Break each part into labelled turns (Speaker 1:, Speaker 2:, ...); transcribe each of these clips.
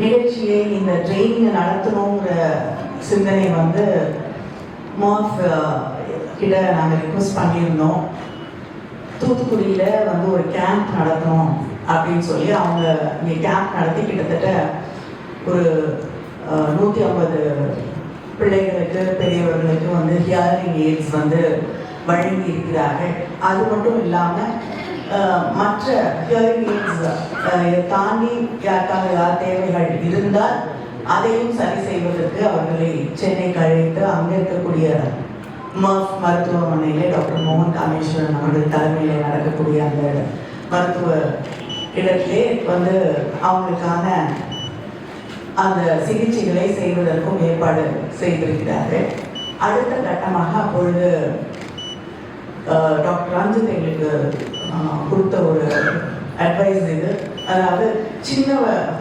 Speaker 1: நிகழ்ச்சியை இந்த ட்ரைனிங்கை நடத்தணுங்கிற சிந்தனை வந்து மாஃப் கிட்ட நாங்கள் ரிக்வஸ்ட் பண்ணியிருந்தோம். தூத்துக்குடியில் வந்து ஒரு கேம்ப் நடத்தணும் அப்படின்னு சொல்லி அவங்க இங்கே கேம்ப் நடத்தி கிட்டத்தட்ட ஒரு நூற்றி ஐம்பது பிள்ளைகளுக்கு பெரியவர்களுக்கு வந்து ஹியரிங் எய்ட்ஸ் வந்து வழங்கி இருக்கிறார்கள் அது மட்டும் இல்லாமல் மற்ற ஹியரிங் எய்ட்ஸ் தாண்டி யாருக்காக யார் தேவைகள் இருந்தால் அதையும் சரி செய்வதற்கு அவர்களை சென்னைக்கு அழைத்து அங்கே இருக்கக்கூடிய மர்ஃப் மருத்துவமனையிலே டாக்டர் மோகன் காமேஸ்வரன் அவர்கள் தலைமையில் நடக்கக்கூடிய அந்த மருத்துவ இடத்திலே வந்து அவங்களுக்கான அந்த சிகிச்சைகளை செய்வதற்கும் ஏற்பாடு செய்திருக்கிறார்கள். அடுத்த கட்டமாக அப்பொழுது டாக்டர் ரஞ்சித் எங்களுக்கு கொடுத்த ஒரு அட்வைஸ் இது. அதாவது சின்ன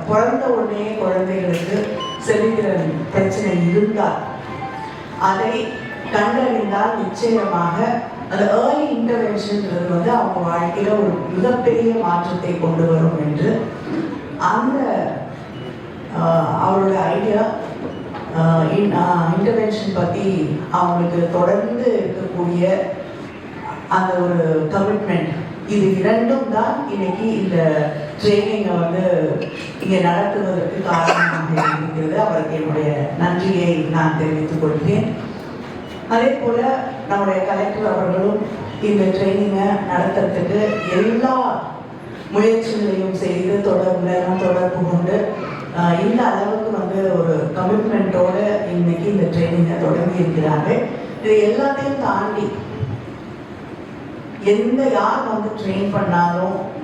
Speaker 1: பிறந்த உடனே குழந்தைகளுக்கு செவித்திறன் பிரச்சனை இருந்தால் அதை கண்டறிந்தால் நிச்சயமாக அந்த ஏர்லி இன்டர்வென்ஷன்ன்றது வந்து அவங்க வாழ்க்கையில ஒரு மிகப்பெரிய மாற்றத்தை கொண்டு வரும் என்று அந்த அவரோட ஐடியா இன்டர்வென்ஷன் பற்றி அவங்களுக்கு தொடர்ந்து இருக்கக்கூடிய அந்த ஒரு கமிட்மெண்ட் இது இரண்டும் தான் இன்னைக்கு இந்த ட்ரைனிங்கை வந்து இங்கே நடத்துவதற்கு காரணமாக இருக்கிறது. அவருக்கு என்னுடைய நன்றியை நான் தெரிவித்துக் கொள்கிறேன். அதே போல நம்முடைய கலெக்டர் அவர்களும் இந்த ட்ரைனிங்கை நடத்துறதுக்கு எல்லா முயற்சிகளையும் செய்து தொடர்புலாம் தொடர்பு கொண்டு இந்த அளவுக்கு வந்து ஒரு கமிட்மெண்ட்டோட இன்னைக்கு இந்த ட்ரைனிங்கை தொடங்கி இருக்கிறாங்க இது எல்லாத்தையும் தாண்டி எந்த யார் வந்து ட்ரெயின் பண்ணாலும்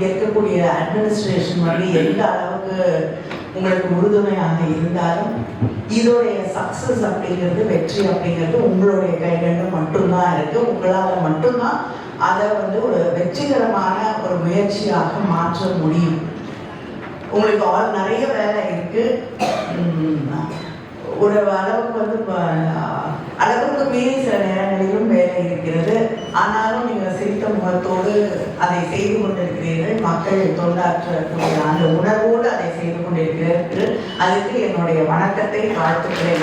Speaker 1: இருக்கக்கூடிய அட்மினிஸ்ட்ரேஷன் வந்து எந்த அளவுக்கு உங்களுக்கு உறுதுணையாக இருந்தாலும் இதோடைய சக்சஸ் அப்படிங்கிறது வெற்றி அப்படிங்கிறது உங்களுடைய கைகளில் மட்டும்தான் இருக்கு. உங்களால் மட்டும்தான் அதை வந்து ஒரு வெற்றிகரமான ஒரு முயற்சியாக மாற்ற முடியும். உங்களுக்கு ஆல் நிறைய வேலை இருக்கு. ஒரு அளவுக்கு வந்து ப- அளவுக்கு மீறி சில நேரங்களிலும் வேலை இருக்கிறது. ஆனாலும் நீங்கள் சிரித்த முகத்தோடு அதை செய்து கொண்டிருக்கிறீர்கள். மக்கள் தொண்டாற்றக்கூடிய அந்த உணர்வோடு அதை செய்து கொண்டிருக்கிறீர்கள் அதுக்கு என்னுடைய வணக்கத்தை வாழ்த்துக்களை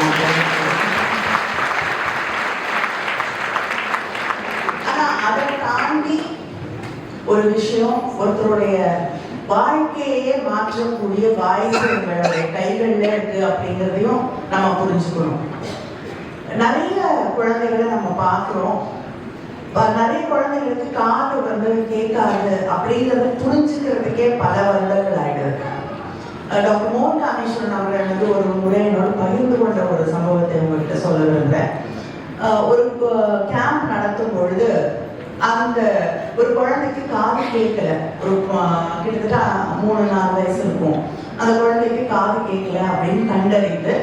Speaker 1: நான் அதை தாண்டி ஒரு விஷயம் ஒருத்தருடைய வாழ்க்கையே மாற்றக்கூடிய வாய்ப்பு எங்களுடைய கைகளில் இருக்கு அப்படிங்கிறதையும் நம்ம புரிஞ்சுக்கணும். நிறைய குழந்தைகளை நம்ம பார்க்குறோம். நிறைய குழந்தைகளுக்கு காது வந்து கேட்காது அப்படிங்கிறத புரிஞ்சுக்கிறதுக்கே பல வருடங்கள் ஆயிடுது. டாக்டர் மோகன் ராமேஸ்வரன் அவர்கள் வந்து ஒரு முறை என்னோட பகிர்ந்து கொண்ட ஒரு சம்பவத்தை உங்ககிட்ட சொல்ல விரும்புகிறேன் ஒரு கேம்ப் நடத்தும் பொழுது அந்த ஒரு குழந்தைக்கு காது கேட்கல. ஒரு கிட்டத்தட்ட மூணு நாலு வயசு இருக்கும். அந்த குழந்தைக்கு காது கேட்கல அப்படின்னு கண்டறிந்து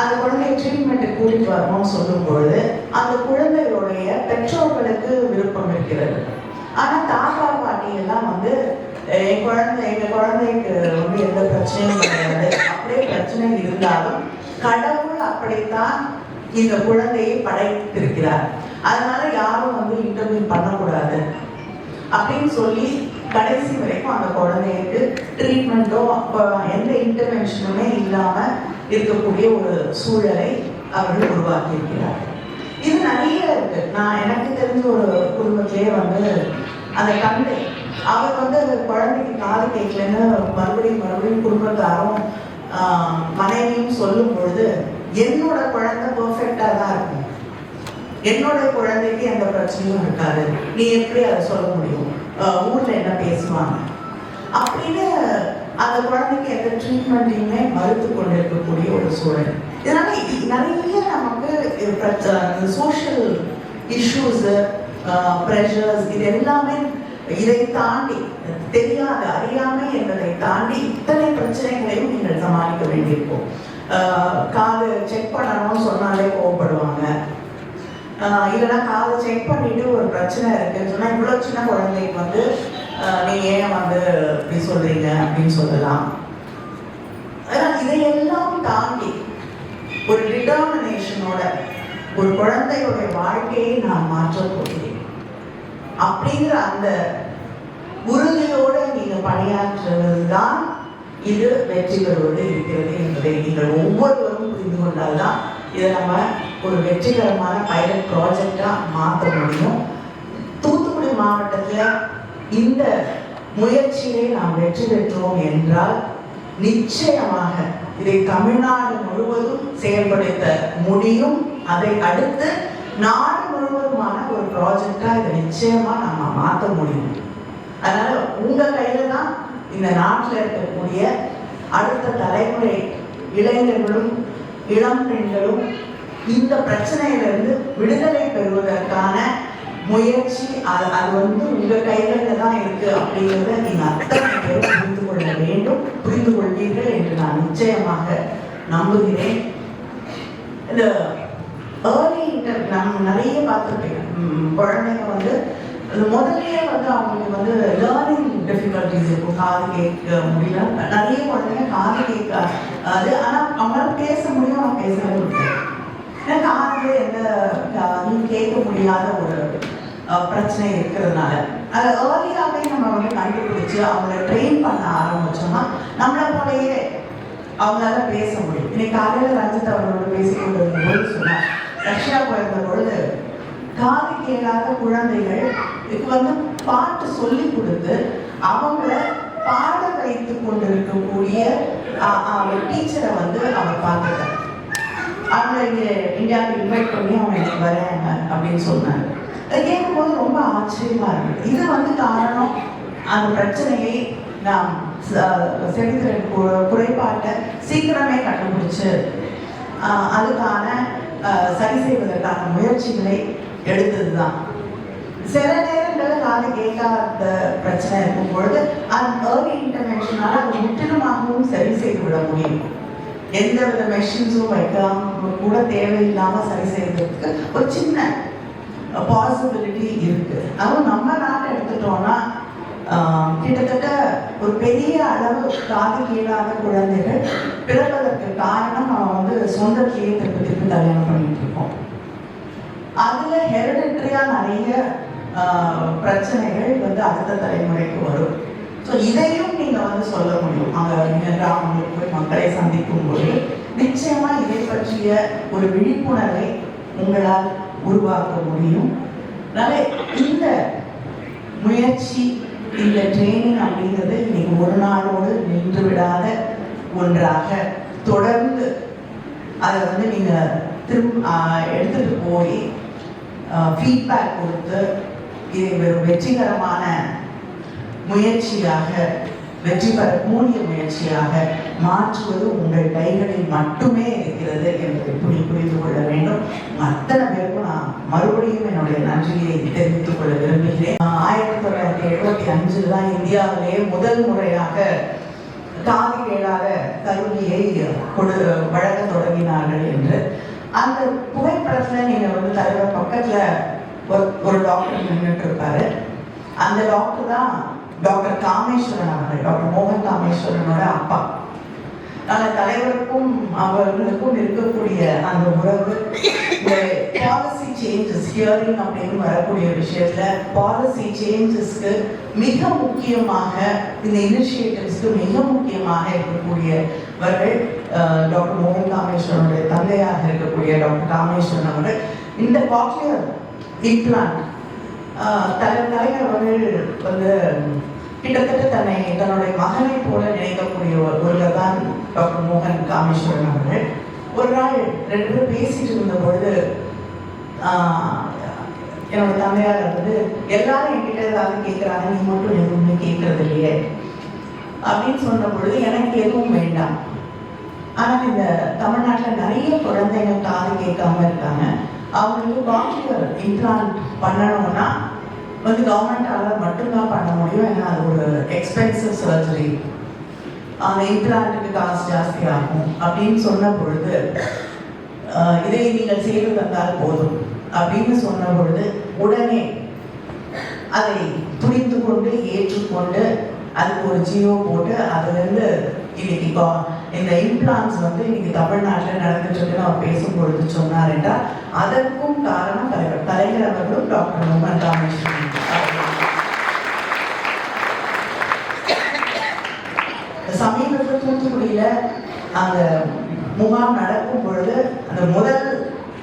Speaker 1: அந்த குழந்தைய ட்ரீட்மெண்ட்டுக்கு கூட்டிட்டு வரணும்னு சொல்லும் பொழுது அந்த குழந்தைகளுடைய பெற்றோர்களுக்கு விருப்பம் இருக்கிறது. ஆனா தாத்தா பாட்டி எல்லாம் வந்து என் குழந்தை எங்க குழந்தைக்கு வந்து எந்த பிரச்சனையும் கிடையாது. அப்படியே பிரச்சனை இருந்தாலும் கடவுள் அப்படித்தான் இந்த குழந்தையை படைத்திருக்கிறார். அதனால யாரும் வந்து இன்டர்வியூ பண்ணக்கூடாது. அப்படின்னு சொல்லி கடைசி வரைக்கும் அந்த குழந்தைக்கு ட்ரீட்மெண்ட்டோ அப்போ எந்த இன்டர்வென்ஷனுமே இல்லாம இருக்கக்கூடிய ஒரு சூழலை அவர்கள் உருவாக்கியிருக்கிறார் இது நிறைய இருக்கு. நான் எனக்கு தெரிஞ்ச ஒரு குடும்பத்திலேயே வந்து அந்த தந்தை அவர் வந்து அந்த குழந்தைக்கு காது கேட்கலன்னு மறுபடியும் மறுபடியும் குடும்பத்தாரும் மனைவியும் சொல்லும் பொழுது என்னோட குழந்தை பர்ஃபெக்டாக தான் இருக்கும். என்னோட குழந்தைக்கு எந்த பிரச்சனையும் இருக்காது. நீ எப்படி அதை சொல்ல முடியும்? ஊரில் என்ன பேசுவாங்க? அப்படின்னு அந்த குழந்தைக்கு எந்த ட்ரீட்மெண்ட்டையுமே மறுத்து கொண்டு இருக்கக்கூடிய ஒரு சூழல். இதனால நிறைய நமக்கு சோஷியல் இஷ்யூஸ் ப்ரெஷர்ஸ் இது எல்லாமே இதை தாண்டி தெரியாத அறியாமை என்பதை தாண்டி இத்தனை பிரச்சனைகளையும் நீங்கள் சமாளிக்க வேண்டியிருக்கும். காது செக் பண்ணணும்னு சொன்னாலே கோவப்படுவாங்க. இல்லைன்னா காது செக் பண்ணிட்டு ஒரு பிரச்சனை இருக்குன்னு சொன்னா இவ்வளோ சின்ன குழந்தைக்கு வந்து நீங்கள் ஏன் வந்து இப்படி சொல்றீங்க அப்படின்னு சொல்லலாம். ஆனா இதையெல்லாம் தாண்டி ஒரு டிட்டர்மினேஷனோட ஒரு குழந்தையுடைய வாழ்க்கையை நான் மாற்றப் போகிறேன். அப்படிங்கிற அந்த உறுதியோட நீங்க பணியாற்றுவது தான் இது வெற்றி பெறுவது இருக்கிறது என்பதை நீங்கள் ஒவ்வொருவரும் புரிந்து கொண்டால்தான் இதை நம்ம ஒரு வெற்றிகரமான பைலட் ப்ராஜெக்டா மாற்ற முடியும். தூத்துக்குடி மாவட்டத்தில் இந்த முயற்சியை நாம் வெற்றி பெற்றோம் என்றால் நிச்சயமாக இதை தமிழ்நாடு முழுவதும் செயல்படுத்த முடியும். அதை அடுத்து நாடு முழுவதுமான ஒரு ப்ராஜெக்டா இதை நிச்சயமா நம்ம மாற்ற முடியும். அதனால உங்க கையில தான் இந்த நாட்டில் இருக்கக்கூடிய அடுத்த தலைமுறை இளைஞர்களும் இளம் பெண்களும் இந்த பிரச்சனையிலிருந்து விடுதலை பெறுவதற்கான முயற்சி அது அது வந்து உங்க கைகளில் தான் இருக்கு அப்படிங்கிறத நீங்க அத்தனை பேரும் புரிந்து கொள்ள வேண்டும் புரிந்து கொள்வீர்கள் என்று நான் நிச்சயமாக நம்புகிறேன். இந்த ஏர்லி இன்டர் நம்ம நிறைய பார்த்துருப்பேன் குழந்தைங்க வந்து முதல்லயே வந்து அவங்களுக்கு வந்து லேர்னிங் டிஃபிகல்டிஸ் இருக்கும். காது கேட்க முடியல. நிறைய குழந்தைங்க காது கேட்க அது ஆனால் அவங்களால பேச முடியும் அவங்க பேசவே முடியாது எனக்கு ஆறு எந்த கேட்க முடியாத ஒரு பிரச்சனை இருக்கிறதுனால. அதை ஏர்லியாகவே நம்ம வந்து கண்டுபிடிச்சு அவங்கள ட்ரெயின் பண்ண ஆரம்பிச்சோம்னா நம்மளை போலயே அவங்களால பேச முடியும். இன்னைக்கு காலையில் ரஞ்சித் அவர்களோட பேசிக்கொண்டு இருக்கும்போது சொன்னார் ரஷ்யா போயிருந்த பொழுது காது கேளாத குழந்தைகள் இப்போ வந்து பாட்டு சொல்லி கொடுத்து அவங்கள பாட வைத்து கொண்டிருக்கக்கூடிய அஹ், டீச்சரை வந்து அவர் பார்த்துட்டார் அவங்க இங்கே இந்தியாவுக்கு இன்வைட் பண்ணி அவங்க இன்னைக்கு வரேன் அப்படின்னு சொன்னாங்க. கேட்கும்போது ரொம்ப ஆச்சரியமா இருக்கு இது வந்து காரணம் அந்த பிரச்சனையை நாம் ச- குறைபாட்டை சீக்கிரமே கண்டுபிடிச்சு அதுக்கான சரி செய்வதற்கான முயற்சிகளை எடுத்ததுதான். சில நேரங்களில் காது கேட்காத பிரச்சனை இருக்கும் பொழுது அந்த ஏர்லி இன்டர்வென்ஷனால அது முற்றிலுமாகவும் சரி செய்து விட முடியும். எந்த வித மெஷின்ஸும் வைக்காம கூட தேவையில்லாம சரி செய்வதற்கு ஒரு சின்ன பாசிபிலிட்டி இருக்கு. அதுவும் நம்ம நாட்டை எடுத்துட்டோம்னா கிட்டத்தட்ட ஒரு பெரிய அளவு காது கீழாத குழந்தைகள் பிறப்பதற்கு காரணம் அவன் வந்து சொந்தத்திலேயே திருப்பி திருப்பி கல்யாணம் பண்ணிட்டு இருக்கோம். அதுல ஹெரிடிட்ரியா நிறைய பிரச்சனைகள் வந்து அடுத்த தலைமுறைக்கு வரும். ஸோ இதையும் நீங்க வந்து சொல்ல முடியும். அங்க கிராமங்களுக்கு போய் மக்களை சந்திக்கும் போது நிச்சயமா இதை பற்றிய ஒரு விழிப்புணர்வை உங்களால் உருவாக்க முடியும். அதனால் இந்த முயற்சி இந்த ட்ரைனிங் அப்படிங்கிறது இன்னைக்கு ஒரு நாளோடு நின்று விடாத ஒன்றாக தொடர்ந்து அதை வந்து நீங்க திரும்ப எடுத்துட்டு போய் ஃபீட்பேக் கொடுத்து இதை ஒரு வெற்றிகரமான முயற்சியாக வெற்றி பெறக்கூடிய முயற்சியாக மாற்றுவது உங்கள் கைகளில் மட்டுமே இருக்கிறது என்பதை புரி புரிந்து கொள்ள வேண்டும். அத்தனை பேருக்கும் நான் மறுபடியும் என்னுடைய நன்றியை தெரிவித்துக் கொள்ள விரும்புகிறேன். ஆயிரத்தி தொள்ளாயிரத்தி எழுபத்தி அஞ்சில் தான் இந்தியாவிலேயே முதல் முறையாக காது கேளாத கருவியை கொடு வழங்க தொடங்கினார்கள் என்று. அந்த புகைப்படத்துல நீங்க வந்து தலைவர் பக்கத்துல ஒரு ஒரு டாக்டர் நின்றுட்டு இருப்பாரு அந்த டாக்டர் தான் டாக்டர் காமேஸ்வரன் அவர்கள் டாக்டர் மோகன் காமேஸ்வரனோட அப்பா. தலைவருக்கும் அவர்களுக்கும் இருக்கக்கூடிய அந்த உறவு பாலிசி சேஞ்சஸ் ஹியரிங் அப்படின்னு வரக்கூடிய விஷயத்துல பாலிசி சேஞ்சஸ்க்கு மிக முக்கியமாக இந்த இனிஷியேட்டிவ்ஸ்க்கு மிக முக்கியமாக இருக்கக்கூடியவர்கள் டாக்டர் மோகன் காமேஸ்வரனுடைய தந்தையாக இருக்கக்கூடிய டாக்டர் காமேஸ்வரன் அவர்கள் இந்த காக்லியர் இம்ப்ளான்ட் தலைவர் கலைஞர் அவர்கள் வந்து கிட்டத்தட்ட தன்னை தன்னுடைய மகனை போல நினைக்கக்கூடிய ஒரு- ஒருவர் தான் டாக்டர் மோகன் காமேஸ்வரன் அவர்கள் ஒரு நாள் ரெண்டு பேரும் பேசிட்டு இருந்த பொழுது என்னோட தந்தையார் வந்து எல்லாரும் என்கிட்ட ஏதாவது கேட்குறாங்க நீ மட்டும் எதுவுமே கேட்கறது இல்லையே. அப்படின்னு சொன்ன பொழுது எனக்கு எதுவும் வேண்டாம். ஆனால் இந்த தமிழ்நாட்டில் நிறைய குழந்தைங்க காது கேட்காம இருக்காங்க. அவங்களுக்கு காக்லியர் இம்ப்ளான்ட் பண்ணணும்னா வந்து கவர்மெண்டால் மட்டும்தான் பண்ண முடியும். ஏன்னா அது ஒரு எக்ஸ்பென்சிவ் சர்ஜரி அந்த இம்ப்ளான்ட்டுக்கு காசு ஜாஸ்தி ஆகும் அப்படின்னு சொன்ன பொழுது இதை நீங்கள் செய்து தந்தால் போதும். அப்படின்னு சொன்ன பொழுது உடனே அதை புரிந்து கொண்டு ஏற்றுக்கொண்டு அதுக்கு ஒரு ஜியோ போட்டு அதுலேருந்து இன்னைக்கு இந்த இம்ப்ளான்ஸ் வந்து இன்னைக்கு தமிழ்நாட்டில் நடந்துட்டு இருக்குன்னு அவர் பேசும்பொழுது சொன்னார் என்றால் அதற்கும் காரணம் தலைவர் தலைவர் அவர்களும் டாக்டர் மோகன் ராமேஸ்வரன் சமீபத்தில் தூத்துக்குடியில அந்த முகாம் நடக்கும் பொழுது அந்த முதல்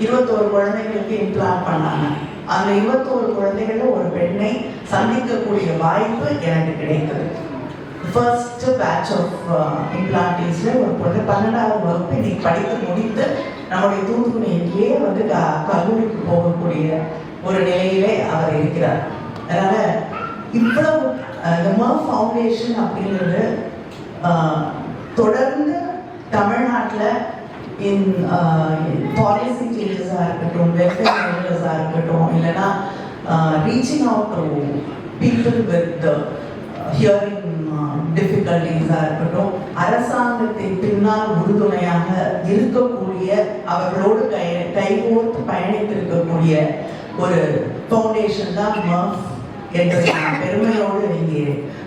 Speaker 1: இருபத்தோரு குழந்தைகளுக்கு இம்ப்ளான் பண்ணாங்க. அந்த இருபத்தோரு குழந்தைகள்ல ஒரு பெண்ணை சந்திக்கக்கூடிய வாய்ப்பு எனக்கு கிடைத்தது. ஃபர்ஸ்ட் பேட்ச் ஆஃப் இம்ப்ளான்டேஸில் ஒரு பொண்ணு பன்னெண்டாவது வகுப்பு இன்னைக்கு படித்து முடித்து நம்முடைய தூத்துக்குடியிலேயே வந்து க- கல்லூரிக்கு போகக்கூடிய ஒரு நிலையிலே அவர் இருக்கிறார். அதனால இவ்வளவு அஹ், இந்த ஃபவுண்டேஷன் அப்படிங்கிறது தொடர்ந்து தமிழ்நாட்டில் இன் பாலிசி சேஞ்சஸாக இருக்கட்டும் வெல்ஃபேர் சேஞ்சஸாக இருக்கட்டும் இல்லைன்னா reaching out to people with hearing டிஃபிகல்டிஸாக uh, இருக்கட்டும் அரசாங்கத்தின் பின்னால் உறுதுணையாக இருக்கக்கூடிய அவர்களோடு கை கைகோர்த்து பயணித்திருக்கக்கூடிய ஒரு ஃபவுண்டேஷன் தான் மர்ஃப் என்பதை நான் பெருமையோடு இங்கே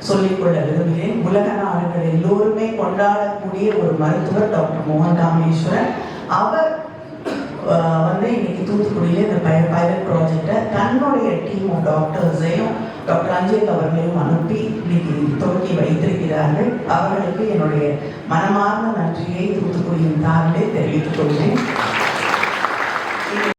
Speaker 1: சொல்லிக்கொள்ள விரும்புகிறேன். உலக நாடுகள் எல்லோருமே கொண்டாடக்கூடிய ஒரு மருத்துவர் டாக்டர் மோகன் ராமேஸ்வரன். அவர் வந்து இன்னைக்கு தூத்துக்குடியில் இந்த பைலட் ப்ராஜெக்டை தன்னுடைய டீம் ஆஃப் டாக்டர்ஸையும் டாக்டர் அஞ்சித் அவர்களையும் அனுப்பி இன்னைக்கு துவக்கி வைத்திருக்கிறார்கள். அவர்களுக்கு என்னுடைய மனமார்ந்த நன்றியை தூத்துக்குடியின் சார்பிலே தெரிவித்துக் கொள்கிறேன்.